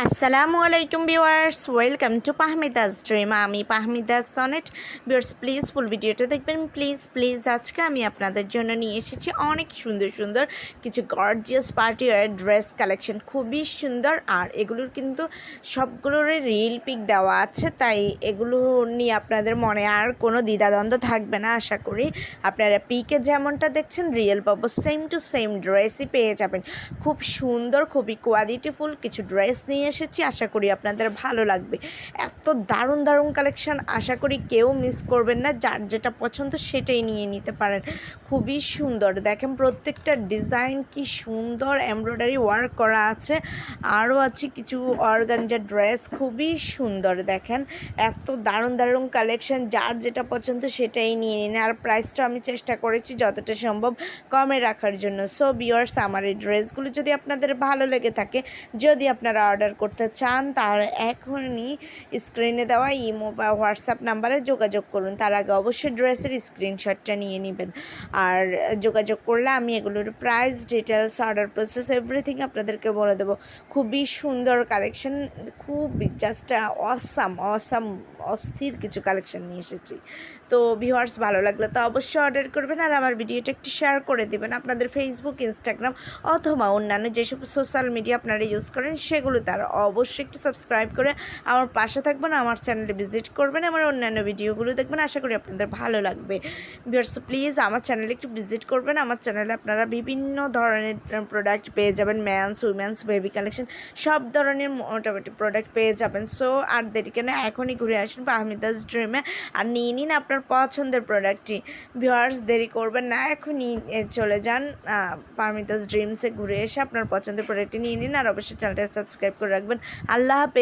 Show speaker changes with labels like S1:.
S1: আসসালামু আলাইকুম viewers, welcome to Pahmidas dream. আমি Pahmidas Sonet. Viewers please full ভিডিওটা দেখবেন। প্লিজ প্লিজ আজকে আমি আপনাদের জন্য নিয়ে এসেছি অনেক সুন্দর সুন্দর কিছু gorgeous party wear dress collection খুবই সুন্দর আর এগুলোর কিন্তু সবগুলোর রিল পিক দেওয়া আছে, তাই এগুলো নিয়ে আপনাদের মনে আর কোনো দ্বিধাদ্বন্দ্ব থাকবে না, আশা করি। আপনারা পিকে যেমনটা দেখছেন রিয়েল পাবো সেম টু সেম ড্রেসই পেয়ে যাবেন। খুব সুন্দর, খুবই কোয়ালিটিফুল কিছু ড্রেস নিয়ে এসেছি। আশা করি আপনাদের ভালো লাগবে। এত দারুণ দারুণ কালেকশন আশা করি কেউ মিস করবেন না। যার যেটা পছন্দ সেটাই নিয়ে নিতে পারেন। খুবই সুন্দর। দেখেন প্রত্যেকটা ডিজাইন কি সুন্দর এমব্রয়ডারি ওয়ার্ক করা আছে। আরও আছে কিছু অর্গানজার ড্রেস খুবই সুন্দর দেখেন। এত দারুণ দারুণ কালেকশন যার যেটা পছন্দ সেটাই নিয়ে নিন। আর প্রাইসটা আমি চেষ্টা করেছি যতটা সম্ভব কমে রাখার জন্য। সো বিয়ার্স আমার এই ড্রেসগুলো যদি আপনাদের ভালো লেগে থাকে, যদি আপনারা অর্ডার করতে চান, তাহলে এখনই স্ক্রিনে দেওয়া ইমো বা হোয়াটসঅ্যাপ নাম্বারে যোগাযোগ করুন। তার আগে অবশ্যই ড্রেসের স্ক্রিনশটটা নিয়ে নেবেন। আর যোগাযোগ করলে আমি এগুলোর price details order process everything আপনাদেরকে বলে দেবো। খুবই সুন্দর কালেকশন খুব জাস্ট অসাম অসাম অস্থির কিছু কালেকশন নিয়ে এসেছি। তো ভিউয়ার্স ভালো লাগলে তো অবশ্যই অর্ডার করবেন আর আমার ভিডিওটা একটু শেয়ার করে দেবেন। আপনাদের ফেসবুক ইনস্টাগ্রাম অথবা অন্যান্য যেসব সোশ্যাল মিডিয়া আপনারা ইউজ করেন সেগুলো তারা অবশ্যই একটু সাবস্ক্রাইব করে আমার পাশে থাকবেন, আমার চ্যানেলে ভিজিট করবেন, আমার অন্যান্য ভিডিওগুলো দেখবেন। আশা করি আপনাদের ভালো লাগবে। ভিউয়ার্স প্লিজ আমার চ্যানেলে একটু ভিজিট করবেন। আমার চ্যানেলে আপনারা বিভিন্ন ধরনের প্রোডাক্ট পেয়ে যাবেন ম্যানস উইমেন্স বেবি কালেকশন সব ধরনের মোটামুটি প্রোডাক্ট পেয়ে যাবেন। সো আর দেরি কেন, এখনই ঘুরে আসুন। পাহমিদাস ড্রিমে আর নিয়ে নিন আপনার পছন্দের প্রোডাক্টটি ভিওয়ার্স দেরি করবেন না, এখনই চলে যান পাহমিদাস ড্রিমসে ঘুরে এসে আপনার পছন্দের প্রোডাক্টটি নিয়ে নিন, আর অবশ্যই চ্যানেলটা সাবস্ক্রাইব করে রাখবেন। আল্লাহ হাফেজ।